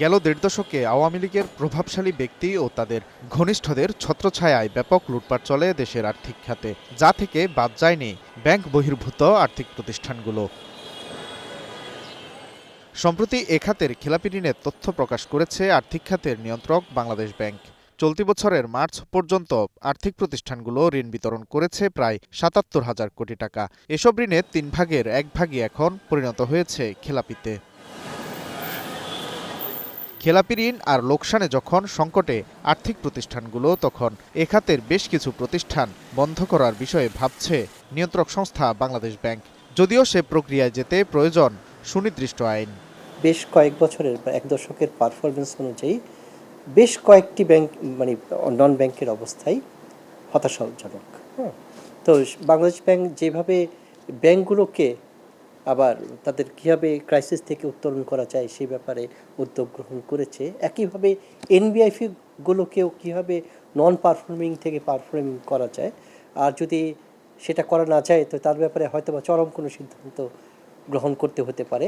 গেল দেড় দশকে আওয়ামী লীগের প্রভাবশালী ব্যক্তি ও তাদের ঘনিষ্ঠদের ছত্রছায়ায় ব্যাপক লুটপাট চলে দেশের আর্থিক খাতে, যা থেকে বাদ যায়নি ব্যাংক বহির্ভূত আর্থিক প্রতিষ্ঠানগুলো। সম্প্রতি এ খাতের খেলাপি ঋণের তথ্য প্রকাশ করেছে আর্থিক খাতের নিয়ন্ত্রক বাংলাদেশ ব্যাংক। চলতি বছরের মার্চ পর্যন্ত আর্থিক প্রতিষ্ঠানগুলো ঋণ বিতরণ করেছে প্রায় সাতাত্তর হাজার কোটি টাকা। এসব ঋণের তিন ভাগের এক ভাগই এখন পরিণত হয়েছে খেলাপিতে। খেলাপি ঋণ আর লোকসানে যখন সংকটে, আর্থিক প্রতিষ্ঠানগুলো তখন এ খাতের বেশ কিছু প্রতিষ্ঠান বন্ধ করার বিষয়ে ভাবছে নিয়ন্ত্রক সংস্থা বাংলাদেশ ব্যাংক। যদিও সে প্রক্রিয়ায় যেতে প্রয়োজন সুনির্দিষ্ট আইন। বেশ কয়েক বছরের বা এক দশকের পারফরমেন্স অনুযায়ী বেশ কয়েকটি ব্যাংক মানে নন ব্যাংকের অবস্থায় হতাশাজনক। হ্যাঁ তো বাংলাদেশ ব্যাংক যেভাবে ব্যাংকগুলোকে আবার তাদের কীভাবে ক্রাইসিস থেকে উত্তরণ করা যায় সেই ব্যাপারে উদ্যোগ গ্রহণ করেছে। একইভাবে এনবিআইফি গুলোকেও কীভাবে নন পারফর্মিং থেকে পারফর্মিং করা যায়। আর যদি সেটা করা না যায়, তো তার ব্যাপারে হয়তো বা চরম কোনো সিদ্ধান্ত গ্রহণ করতে হতে পারে।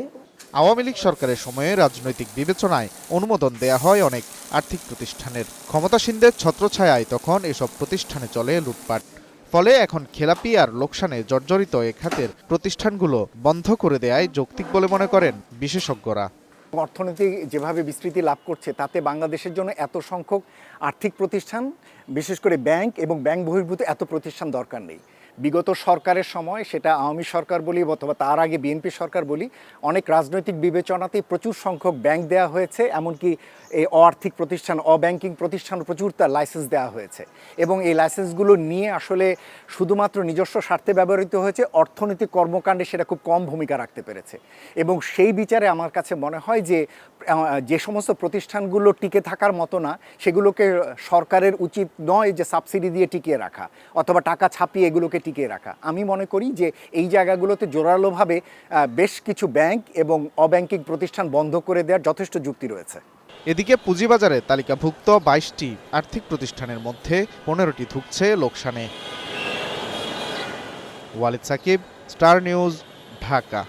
আওয়ামী লীগ সরকারের সময়ে রাজনৈতিক বিবেচনায় অনুমোদন দেয়া হয় অনেক আর্থিক প্রতিষ্ঠানের। ক্ষমতাসীনদের ছত্রছায়ায় তখন এসব প্রতিষ্ঠানে চলে লুটপাট। ফলে এখন খেলাপি আর লোকসানে জর্জরিত এ খাতের প্রতিষ্ঠানগুলো বন্ধ করে দেয় যৌক্তিক বলে মনে করেন বিশেষজ্ঞরা। অর্থনীতি যেভাবে বিস্তৃতি লাভ করছে, তাতে বাংলাদেশের জন্য এত সংখ্যক আর্থিক প্রতিষ্ঠান, বিশেষ করে ব্যাংক এবং ব্যাংক বহির্ভূত এত প্রতিষ্ঠান দরকার নেই। বিগত সরকারের সময় সেটা আওয়ামী সরকার বলি অথবা তার আগে বিএনপি সরকার বলি, অনেক রাজনৈতিক বিবেচনাতেই প্রচুর সংখ্যক ব্যাংক দেওয়া হয়েছে, এমনকি এই অআর্থিক প্রতিষ্ঠান, অব্যাংকিং প্রতিষ্ঠান প্রচুর তার লাইসেন্স দেওয়া হয়েছে। এবং এই লাইসেন্সগুলো নিয়ে আসলে শুধুমাত্র নিজস্ব স্বার্থে ব্যবহৃত হয়েছে, অর্থনৈতিক কর্মকাণ্ডে সেটা খুব কম ভূমিকা রাখতে পেরেছে। এবং সেই বিচারে আমার কাছে মনে হয় যে যে সমস্ত প্রতিষ্ঠানগুলো টিকে থাকার মতো না, সেগুলোকে সরকারের উচিত নয় যে সাবসিডি দিয়ে টিকিয়ে রাখা, অথবা টাকা ছাপিয়ে এগুলোকে টিকিয়ে রাখা। আমি মনে করি যে এই জায়গাগুলোতে জোরালোভাবে বেশ কিছু ব্যাংক এবং অব্যাংকিং প্রতিষ্ঠান বন্ধ করে দেওয়ার যথেষ্ট যুক্তি রয়েছে। এদিকে পুঁজিবাজারে তালিকাভুক্ত বাইশটি আর্থিক প্রতিষ্ঠানের মধ্যে পনেরোটি ধুকছে লোকসানে। Walid Sakib, Star News, Dhaka.